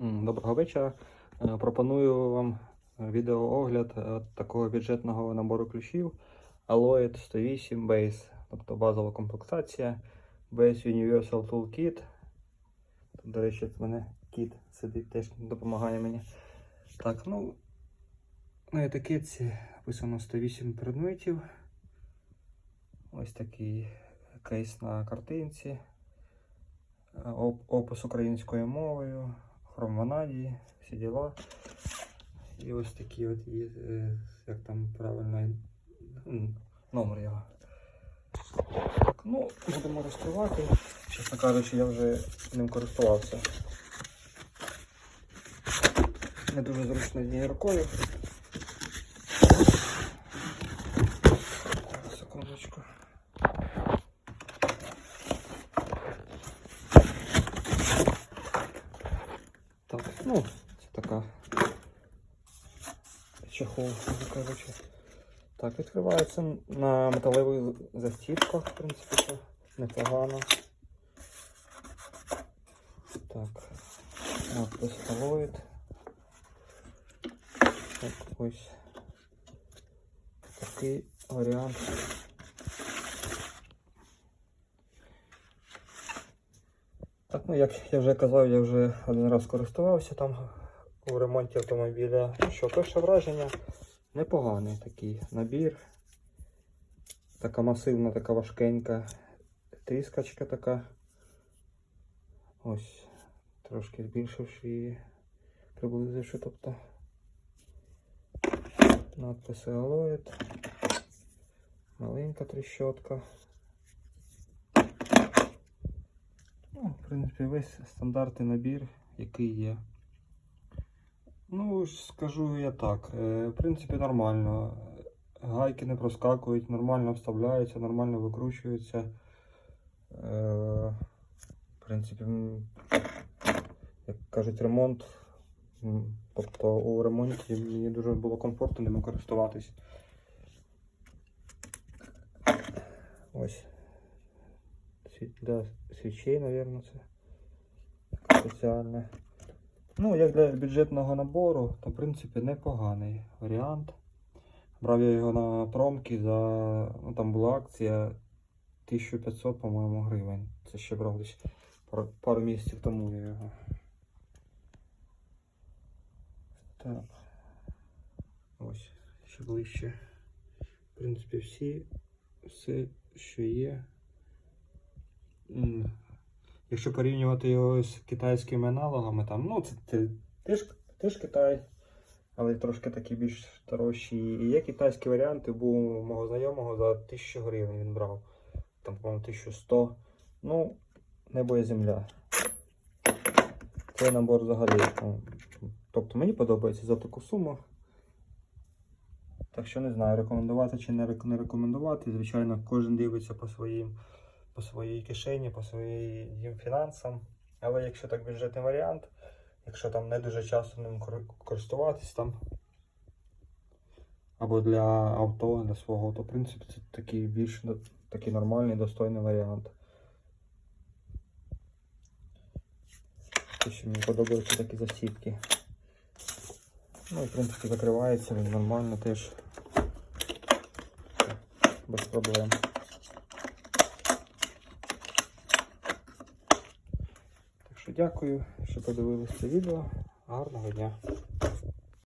Доброго вечора. Е, Пропоную вам відеоогляд е, такого бюджетного набору ключів Alloyd 108 Base, тобто базова комплектація Base Universal Toolkit. До речі, в мене кіт сидить, теж допомагає мені. Так, ну, на етикетці написано 108 предметів. Ось такий кейс на картинці. Е, оп- Опис українською мовою, хром всі діла. І ось такі от є, е, як там правильно, номер його. Так, ну, будемо розкривати. Чесно кажучи, я вже ним користувався. Не дуже зручно однією рукою. Секундочку. Так, ну, це така чехол, коротше. Так, відкривається на металевих застіпках, в принципі, це непогано. Так, надпис. Так, ось такий варіант. Так, ну як я вже казав, я вже один раз користувався там у ремонті автомобіля. Що, перше враження непоганий такий набір. Така масивна, така важкенька тріскачка така. Ось, трошки збільшивши її, приблизивши, тобто надписи Alloyd. Маленька тріщотка. Ну, в принципі, весь стандартний набір, який є. Ну, скажу я так. е, В принципі, нормально. Гайки не проскакують, нормально вставляються, нормально викручуються. Е, В принципі, як кажуть, ремонт. Тобто у ремонті мені дуже було комфортно ними користуватись. Ось. Для свічей, мабуть, це спеціальне. Ну, як для бюджетного набору, то в принципі непоганий варіант. Брав я його на промки за. Ну там була акція 1500, по-моєму, гривень. Це ще брав десь пару, пару місяців тому я його. Так. Ось, ще ближче. В принципі, всі, все, що є. Якщо порівнювати його з китайськими аналогами, там, ну, це, теж, теж Китай, але трошки такі більш дорожчі. І є китайські варіанти, був у мого знайомого за 1000 гривень він брав. Там, по-моєму, 1100. Ну, небо і земля. Цей набор взагалі. ну, Тобто мені подобається за таку суму. Так що не знаю, рекомендувати чи не рекомендувати. Звичайно, кожен дивиться по своїм по своїй кишені, по своїм фінансам. Але якщо так бюджетний варіант, якщо там не дуже часто ним користуватись там, або для авто, для свого, то в принципі це такий більш такий нормальний, достойний варіант. Що мені подобаються такі засібки. Ну і в принципі закривається він нормально теж. Без проблем. Так що дякую, що подивилися це відео. Гарного дня.